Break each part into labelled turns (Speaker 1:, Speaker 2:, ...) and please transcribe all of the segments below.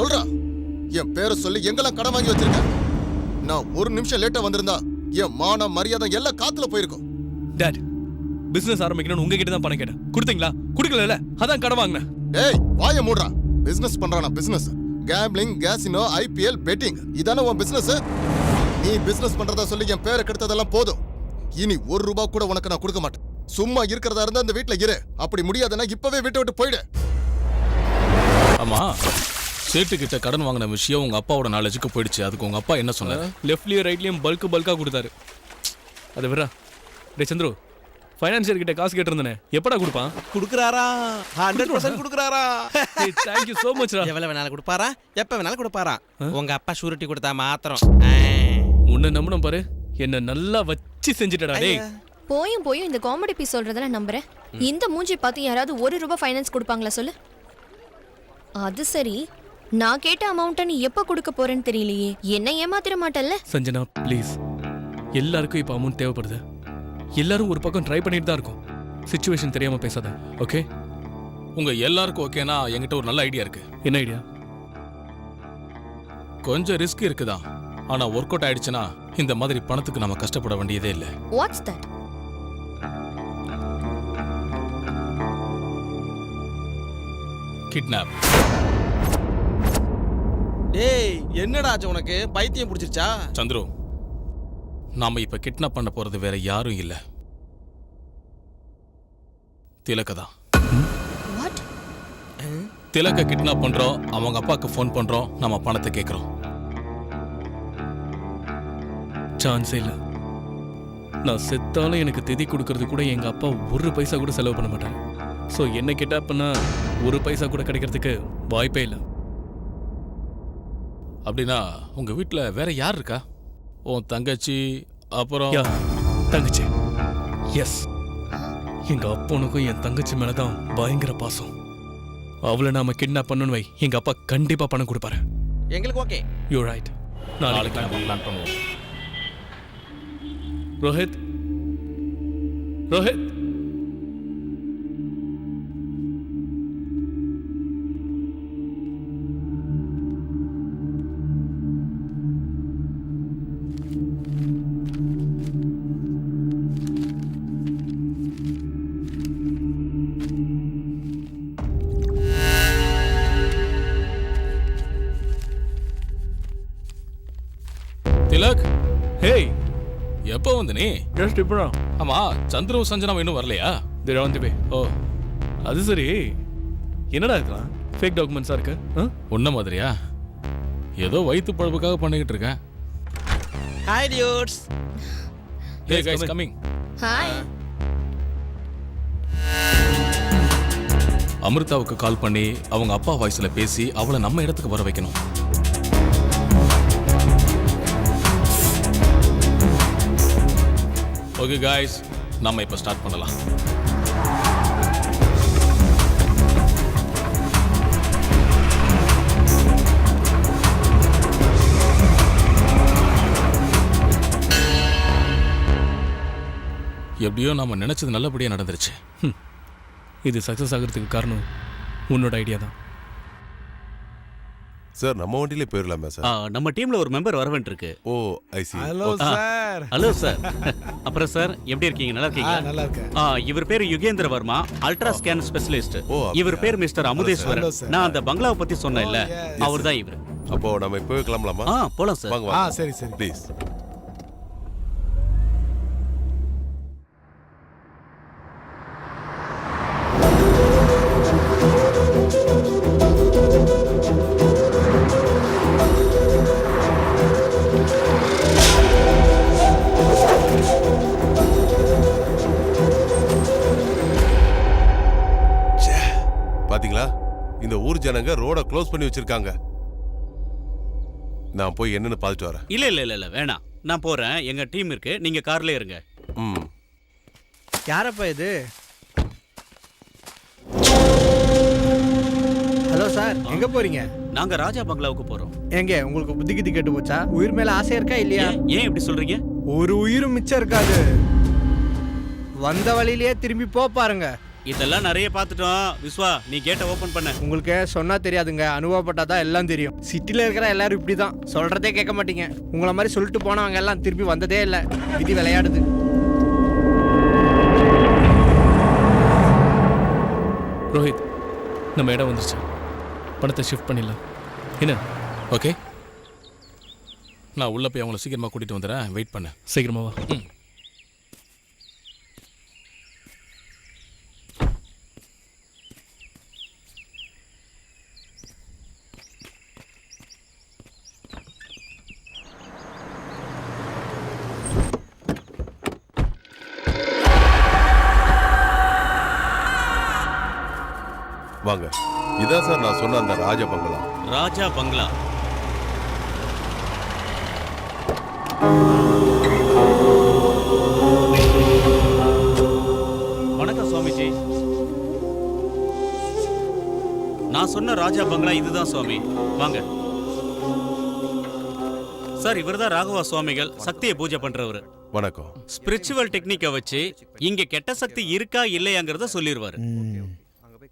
Speaker 1: சொல்றா? என் பேரை சொல்லி எங்கெல்லாம் கடன் வாங்கி வச்சிருக்க? நான் ஒரு நிமிஷம் லேட்டா வந்திருந்தா என் மான மரியாதை எல்லாம் காத்துல போயிருக்கும்.
Speaker 2: டாட் பிசினஸ் ஆரம்பிக்கணும்னு உங்ககிட்ட தான் பணம் கேட்டேன். கொடுத்தீங்களா? கொடுக்கல அதான் கடன் வாங்கினேன்.
Speaker 1: டேய் வாய மூடுறா. பிசினஸ் பண்றானா business gambling casino IPL betting இதானே உன் பிசினஸ் நீ பிசினஸ் பண்றதா சொல்லி என் பேரை கெடுத்ததெல்லாம் போதும். இனி ஒரு ரூபா கூட உனக்கு நான் கொடுக்க மாட்டேன். சும்மா இருக்கிறதா இருந்தா இந்த வீட்ல இரு. அப்படி முடியாதுன்னா இப்பவே வீட்டை விட்டு போயிடு.
Speaker 3: ஆமா சேட்டு கிட்ட கடன் வாங்கின விஷயம் உங்க அப்பாவோட நாலேஜுக்கு போயிடுச்சு. அதுக்கு உங்க அப்பா என்ன சொன்னாரு?
Speaker 2: லெஃப்ட்லயும் ரைட்லயும் பல்க் பல்கா கொடுத்தாரு. அது விரா டே சந்துரு ஃபைனான்சியர் கிட்ட காசு கேட்டிருந்தனே. எப்படா கொடுப்பான்?
Speaker 4: குடுக்குறாரா? ஹண்ட்ரட் பர்சன்ட் குடுக்குறாரா?
Speaker 2: தேங்க்யூ சோ மச் ரா
Speaker 4: எவ்வளவு வேணாலும் கொடுப்பாரா? எப்ப வேணாலும் கொடுப்பாரா? உங்க அப்பா ஷூரிட்டி கொடுத்தா மாத்திரம். ஆ.
Speaker 2: உன்னை நம்பணும் பாரு. என்ன நல்லா வச்சு செஞ்சுட்டடா டேய்.
Speaker 5: போயும் போயும் இந்த காமெடி பீஸ் சொல்றதெல்லாம் நம்புறேன். இந்த மூஞ்சி பார்த்து யாராவது ஒரு ரூபாய் ஃபைனான்ஸ் கொடுப்பாங்களா சொல்லு? அது சரி. நான் கேட்ட அமௌண்ட்டை நீ எப்போ கொடுக்க போறேன்னு தெரியலையே. என்ன ஏமாத்திர மாட்டல்ல?
Speaker 2: சஞ்சனா ப்ளீஸ் எல்லாருக்கும் இப்போ அமௌண்ட் தேவைப்படுது. எல்லாரும் ஒரு பக்கம் ட்ரை பண்ணிட்டு தான் இருக்கும். சுச்சுவேஷன் தெரியாம பேசாத ஓகே
Speaker 3: உங்க எல்லாருக்கும் ஓகேனா என்கிட்ட ஒரு நல்ல ஐடியா இருக்கு.
Speaker 2: என்ன ஐடியா
Speaker 3: கொஞ்சம் ரிஸ்க் இருக்குதான் ஆனா ஒர்க் அவுட் ஆயிடுச்சுன்னா இந்த மாதிரி பணத்துக்கு நாம கஷ்டப்பட வேண்டியதே இல்லை.
Speaker 5: வாட்ஸ் தட்
Speaker 3: கிட்னாப்
Speaker 4: டேய் என்னடா ஆச்சு உனக்கு? பைத்தியம் பிடிச்சிருச்சா?
Speaker 3: சந்துரு நாம இப்ப கிட்னாப் பண்ண போறது வேற யாரும் இல்ல. திலக்க தான்.
Speaker 5: வாட்
Speaker 3: திலக்க கிட்னாப் பண்றோம் அவங்க அப்பாவுக்கு ஃபோன் பண்றோம் நம்ம பணத்தை கேட்கறோம்
Speaker 2: சான்ஸே இல்லை. நான் செத்தாலும் எனக்கு திதி கொடுக்கறது கூட எங்க அப்பா ஒரு பைசா கூட செலவு பண்ண மாட்டாங்க ஸோ என்ன கேட்டா பண்ணா ஒரு பைசா கூட கிடைக்கிறதுக்கு வாய்ப்பே இல்லை.
Speaker 3: அப்படின்னா உங்க வீட்ல வேற யார் இருக்கா? உன் தங்கச்சி அப்புறம்
Speaker 2: யா தங்கச்சி. எஸ் எங்க அப்பனுக்கும் என் தங்கச்சி மேல தான் பயங்கர பாசம். அவளை நாம கிட்னாப் பண்ணணும் வை. எங்க அப்பா கண்டிப்பா பணம் கொடுப்பாரு.
Speaker 4: எங்களுக்கு ஓகே.
Speaker 2: யூ ரைட் நாளைக்கு
Speaker 3: நாளைக்கு நம்ம பிளான் பண்ணுவோம்.
Speaker 2: ரோஹித் ரோஹித் ஜஸ்ட் இப்போ
Speaker 3: ஆமா சந்துரு சஞ்சனம் இன்னும் வரலையா?
Speaker 2: தேர் ஆன் தி வே
Speaker 3: ஓ.
Speaker 2: அது சரி. என்னடா இதெல்லாம் ஃபேக் டாக்குமெண்ட்ஸா இருக்கு?
Speaker 3: உன்ன மாதிரியா? ஏதோ வயிற்று பழப்புக்காக பண்ணிக்கிட்டு இருக்கேன்.
Speaker 4: Hi dudes
Speaker 3: hey guys. Coming
Speaker 5: hi
Speaker 3: அமிர்தாவுக்கு கால் பண்ணி அவங்க அப்பா வாய்ஸ்ல பேசி அவளை நம்ம இடத்துக்கு வர வைக்கணும். ஓகே காய்ஸ் நம்ம இப்போ ஸ்டார்ட் பண்ணலாம். எப்படியோ நம்ம நினச்சது நல்லபடியாக நடந்துருச்சு.
Speaker 2: இது சக்ஸஸ் ஆகிறதுக்கு காரணம் உன்னோட ஐடியா தான்.
Speaker 6: சார் நம்ம வண்டியிலே போயிடலாமே
Speaker 7: ஆ,
Speaker 6: சார்
Speaker 7: நம்ம டீம்ல ஒரு மெம்பர் வரவன் இருக்கு
Speaker 6: ஓ I see
Speaker 7: sir. Hello sir. அப்புறம் சார் எப்படி இருக்கீங்க? நல்லா இருக்கீங்க நல்லா இருக்கேன். இவர் பேர் Yugendra Varma ultra scan specialist
Speaker 6: ஓ, அப்படியா?
Speaker 7: இவர் பேர் மிஸ்டர் அமுதேஸ்வரன். நான் அந்த பங்களாவை பத்தி சொன்னேன்ல. அவர் தான் இவர்.
Speaker 6: அப்போ நம்ம இப்போவே கிளம்பலாமா?
Speaker 7: ஆ போலாம் சார்.
Speaker 6: வாங்க வாங்க. சரி சரி. ப்ளீஸ் இந்த ஊர் ஜனங்க ரோட க்ளோஸ் பண்ணி வச்சிருக்காங்க. நான் போய் என்னன்னு பார்த்துட்டு வரேன்.
Speaker 7: இல்ல இல்ல இல்ல இல்ல வேணாம். நான் போறேன். எங்க டீம் இருக்கு. நீங்க கார்ல இருங்க.
Speaker 6: ம்.
Speaker 8: யாரப்பா இது? Hello sir. எங்க போறீங்க?
Speaker 7: நாங்க ராஜா பங்களாவுக்கு போறோம்.
Speaker 8: எங்க? உங்களுக்கு புத்தி கித்தி கெட்டு போச்சா? உயிர் மேல ஆசை இருக்கா இல்லையா?
Speaker 7: ஏன் ஏன் இப்படி சொல்றீங்க?
Speaker 8: ஒரு உயிரும் மிச்சம் இருக்காது. வந்த வழியிலேயே திரும்பி போ பாருங்க.
Speaker 7: இதெல்லாம் நிறைய பார்த்துட்டோம். விஸ்வா நீ கேட்டை ஓபன் பண்ண.
Speaker 8: உங்களுக்கு சொன்னா தெரியாதுங்க. அனுபவப்பட்டா தான் எல்லாம் தெரியும். சிட்டில இருக்கிற எல்லாரும் இப்படி தான் சொல்றதே கேட்க மாட்டீங்க. உங்களை மாதிரி சொல்லிட்டு போனவங்க எல்லாம் திருப்பி வந்ததே இல்லை. விதி விளையாடுது.
Speaker 2: ரோஹித் நம்ம இடம் வந்துருச்சு. பணத்தை ஷிஃப்ட் பண்ணிடலாம். என்ன?
Speaker 3: ஓகே நான் உள்ள போய் அவங்கள சீக்கிரமா கூட்டிட்டு வந்துடுறேன். வெயிட் பண்ணு.
Speaker 2: சீக்கிரமா வா.
Speaker 6: வாங்க. இதான் சார் நான் சொன்ன அந்த ராஜ பங்களா.
Speaker 7: ராஜா பங்களா. வணக்கம் சுவாமிஜி. நான் சொன்ன ராஜா பங்களா இதுதான் சுவாமி. வாங்க. சார் இவர்தான் ராகவா சுவாமிகள் சக்தியை பூஜை பண்றவர்.
Speaker 6: வணக்கம்.
Speaker 7: ஸ்பிரிச்சுவல் டெக்னிக்கை வச்சு இங்க கெட்ட சக்தி இருக்கா இல்லையாங்கிறத சொல்லிடுவாரு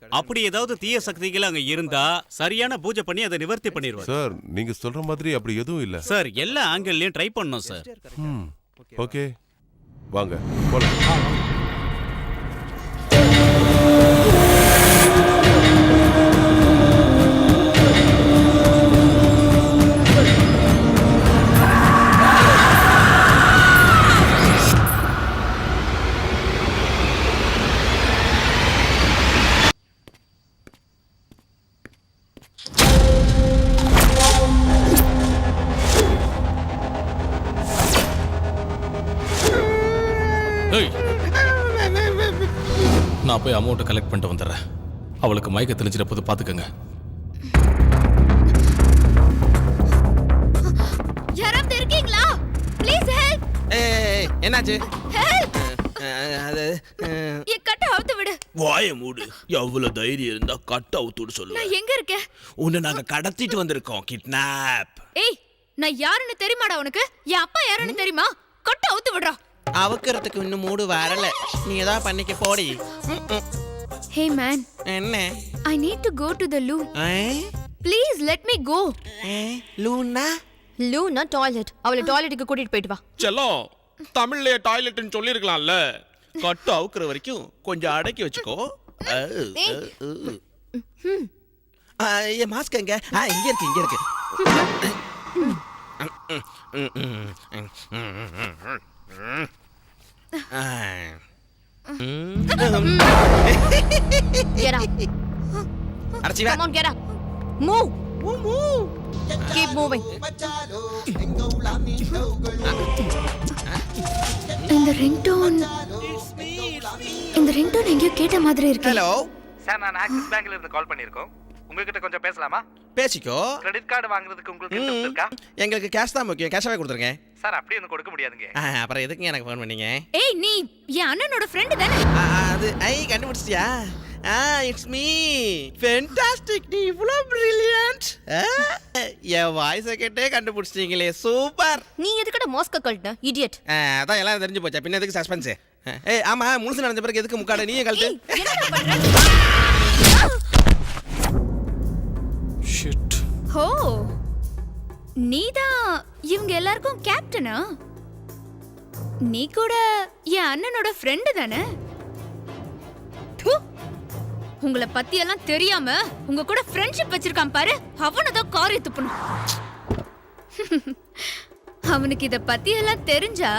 Speaker 7: அப்படி ஏதாவது தீய சக்திகள் அங்க இருந்தா சரியான பூஜை பண்ணி அதை நிவர்த்தி பண்ணிடுவார்.
Speaker 6: சார் நீங்க சொல்ற மாதிரி அப்படி எதுவும் இல்ல.
Speaker 7: சார் எல்லா ஆங்கிள்லயும் ட்ரை பண்ணோம் சார்.
Speaker 6: ம் ஓகே. வாங்க போலாம்.
Speaker 3: நான் போய் அமௌண்ட்டை கலெக்ட் பண்ணிட்டு வந்துடுறேன். அவளுக்கு மயக்க தெளிஞ்சிட போது பார்த்துக்கங்க
Speaker 5: யாராவது இருக்கீங்களா? ப்ளீஸ் ஹெல்ப்
Speaker 4: ஏய் என்னாச்சு?
Speaker 5: ஹெல்ப்
Speaker 4: அது
Speaker 5: என் கட்ட அவுத்து விடு.
Speaker 9: வாய மூடு. எவ்வளவு தைரியம் இருந்தா கட் அவுத்துடு சொல்லுவேன்.
Speaker 5: நான் எங்க இருக்கேன்?
Speaker 9: உன்னை நாங்க கடத்திட்டு வந்திருக்கோம் கிட்னாப்
Speaker 5: ஏய் நான் யாருன்னு தெரியுமாடா உனக்கு? என் அப்பா யாருன்னு தெரியுமா? கட்ட அவுத்து விடுறா.
Speaker 4: அவுக்கறதுக்கு இன்னும் மூடு வரல. நீ ஏதாவது பண்ணிக்க போடி.
Speaker 5: Hey man.
Speaker 4: என்ன?
Speaker 5: I need to go to the loo please let me go
Speaker 4: Luna
Speaker 5: Luna toilet அவளை டாய்லெட்டுக்கு கூட்டிட்டு போயிட்டு வா.
Speaker 9: செல்லம் தமிழ்லயே டாய்லெட்னு சொல்லிருக்கலாம்ல கட்டு அவுக்குற வரைக்கும் கொஞ்சம் அடக்கி வச்சுக்கோ.
Speaker 4: என் மாஸ்க் எங்க? ஆ இங்க இருக்கு இங்க இருக்கு.
Speaker 5: Get up.
Speaker 4: வா
Speaker 5: Come on, get up. Move. Keep moving. இந்த ரிங்டோன் இந்த ரிங்டோன் எங்கேயோ கேட்ட மாதிரி இருக்கு
Speaker 4: ஹலோ
Speaker 8: சார் நான் ஆக்சிஸ் பேங்க்ல இருந்து கால் பண்ணியிருக்கோம் உங்ககிட்ட கொஞ்சம் பேசலாமா
Speaker 4: பேசிக்கோ?
Speaker 8: கிரெடிட் கார்டு வாங்குறதுக்கு உங்களுக்கு interest இருக்கா?
Speaker 4: எங்களுக்கு கேஷ் தான் முக்கியம். கேஷாவே கொடுத்துருங்க.
Speaker 8: சார் அப்படி ஒன்றும் கொடுக்க முடியாதுங்க.
Speaker 4: ஆ, அப்புறம் எதுக்குங்க எனக்கு ஃபோன் பண்ணீங்க?
Speaker 5: ஏய் நீ என் அண்ணனோட ஃப்ரெண்டு தானே?
Speaker 4: ஆ, அது ஐ கண்டுபிடிச்சிட்டியா? ஆ இட்ஸ் மீ ஃபென்டாஸ்டிக் நீ இவ்வளோ பிரில்லியன்ட் என் வாய்ஸை கேட்டே கண்டுபிடிச்சிட்டீங்களே. சூப்பர்
Speaker 5: நீ எதுக்கட மோஸ்க கழட்ட இடியட்
Speaker 4: அதான் எல்லாம் தெரிஞ்சு போச்சா. பின்ன எதுக்கு சஸ்பென்ஸ் ஏய் ஆமா முழுசு நடந்த பிறகு எதுக்கு முக்காட? நீயே கழட்டு.
Speaker 5: ஏய் என்னடா பண்ற? நீதான். இவங்க எல்லாருக்கும் கேப்டனா நீ கூட என் அண்ணனோட ஃப்ரெண்டு தானே. உங்களை பத்தி எல்லாம் தெரியாம உங்க கூட ஃப்ரெண்ட்ஷிப் வச்சிருக்கான் பாரு. அவனை தான் காரி துப்பணும் அவனுக்கு இத பத்தி எல்லாம் தெரிஞ்சா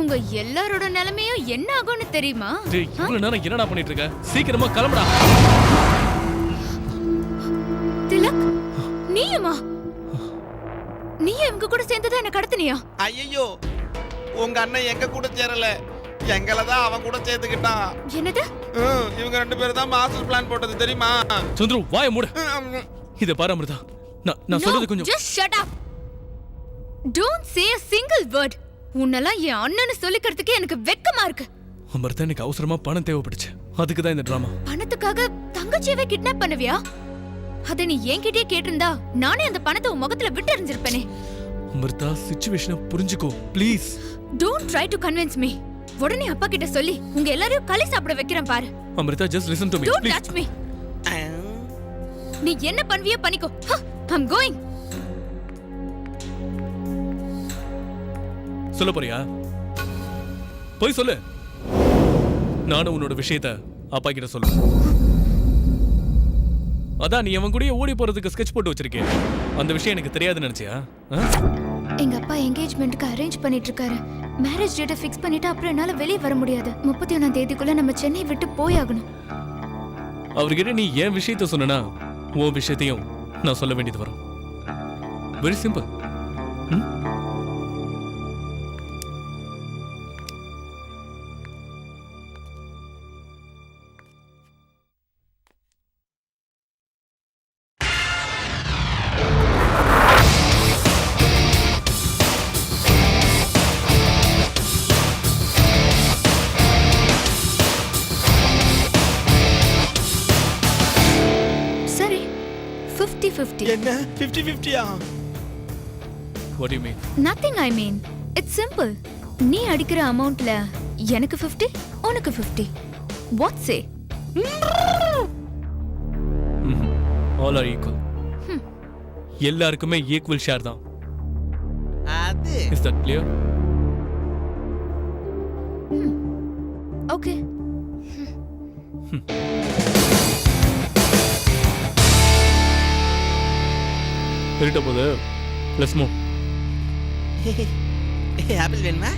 Speaker 5: உங்க எல்லாரோட நிலைமையும் என்ன ஆகும்னு தெரியுமா?
Speaker 2: டேய் இவ்வளவு நேரம் என்னடா பண்ணிட்டு இருக்க சீக்கிரமா கிளம்புடா.
Speaker 5: திலக் நீயுமா? நீ இவங்க கூட சேர்ந்துதான் என்ன கடத்தினியா?
Speaker 4: ஐயோ உங்க அண்ணன் எங்க கூட சேரல? எங்களை தான் அவன் கூட சேர்த்துக்கிட்டான்.
Speaker 5: என்னது?
Speaker 4: ம், இவங்க ரெண்டு பேரும் தான் மாஸ்டர் பிளான் போட்டது தெரியுமா?
Speaker 2: சந்துரு வாய மூடு. இத பாரு அமிர்தா. நான் நான் சொல்றது கொஞ்சம்
Speaker 5: just shut up. Don't say a single word. உன்னெல்லாம் என் அண்ணன்னு சொல்லிக்கிறதுக்கு எனக்கு வெக்கமா இருக்கு.
Speaker 2: அமிர்தா எனக்கு அவசரமா பணம் தேவைப்பட்டுச்சு. அதுக்கு தான் இந்த டிராமா
Speaker 5: பணத்துக்காக தங்கச்சியவே கிட்னாப் பண்ணுவியா? அத நீ என்கிட்டயே கேட்டிருந்தா நானே அந்த பணத்தை உன் முகத்துல விட்டு எறிஞ்சிருப்பேனே.
Speaker 2: அமிர்தா சுச்சுவேஷனை புரிஞ்சுக்கோ please
Speaker 5: don't try to convince me உடனே அப்பா கிட்ட சொல்லி உங்க எல்லாரையும் களி சாப்பிட வைக்கிறேன் பாரு.
Speaker 2: Amrita just listen to me
Speaker 5: don't touch me நீ என்ன பண்ணுவியோ பண்ணிக்கோ. ஐம் கோயிங்
Speaker 2: சொல்ல போறியா? போய் சொல்லு. நானும் உன்னோட விஷயத்த அப்பா கிட்ட சொல்லுவேன் அதான் நீ அவன் கூடயே ஓடி போறதுக்கு ஸ்கெட்ச் போட்டு வச்சிருக்கே. அந்த விஷயம் எனக்கு தெரியாதுன்னு நினைச்சியா?
Speaker 5: எங்க அப்பா என்கேஜ்மெண்ட்க்கு அரேஞ்ச் பண்ணிட்டு இருக்காரு மேரேஜ் டேட்டை ஃபிக்ஸ் பண்ணிட்டு அப்புறம் என்னால வெளியே வர முடியாது. முப்பத்தி ஒன்னாம் தேதிக்குள்ள நம்ம சென்னை விட்டு போயாகணும்.
Speaker 2: அவர்கிட்ட நீ என் விஷயத்த சொன்னா உன் விஷயத்தையும் நான் சொல்ல வேண்டியது வரும். வெரி சிம்பிள்
Speaker 5: சரி 50 50
Speaker 4: என்ன fifty ஃபிஃப்டியா
Speaker 2: what you mean
Speaker 5: nothing I mean it's simple நீ அடிக்கிற அமௌண்ட்ல எனக்கு 50 உனக்கு 50 what say
Speaker 2: all are equal எல்லாருக்குமே ஈக்குவல் ஷேர் தான்.
Speaker 4: அது.
Speaker 2: இஸ் தட் கிளியர்
Speaker 5: ஓகே
Speaker 2: திருட்ட போது லெட்ஸ் மூவ்
Speaker 4: ஆப்பிள் வேணுமா?